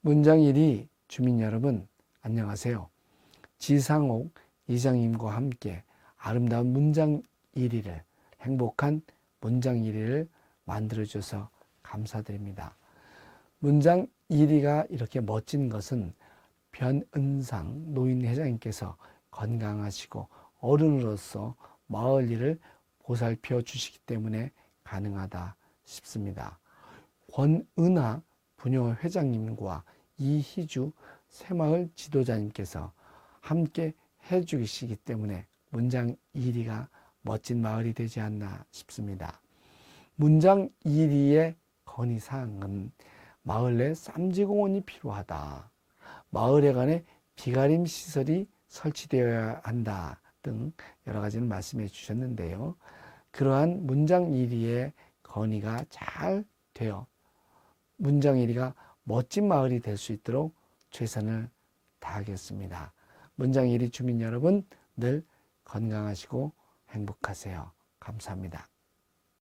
문장 1위 주민 여러분 안녕하세요. 지상옥 이장님과 함께 아름다운 문장 1위를 행복한 문장 1위를 만들어줘서 감사드립니다. 문장 1위가 이렇게 멋진 것은 변은상 노인 회장님께서 건강하시고 어른으로서 마을 일을 보살펴 주시기 때문에 가능하다 싶습니다. 권은하 분녀 회장님과 이희주 새마을 지도자님께서 함께 해주시기 때문에 문장 1위가 멋진 마을이 되지 않나 싶습니다. 문장 1위의 건의사항은 마을 내 쌈지공원이 필요하다. 마을에 관해 비가림 시설이 설치되어야 한다 등 여러 가지를 말씀해 주셨는데요. 그러한 문장 1위의 건의가 잘 되어 1위가 멋진 마을이 될 수 있도록 최선을 다하겠습니다. 1위 주민 여러분 늘 건강하시고 행복하세요. 감사합니다.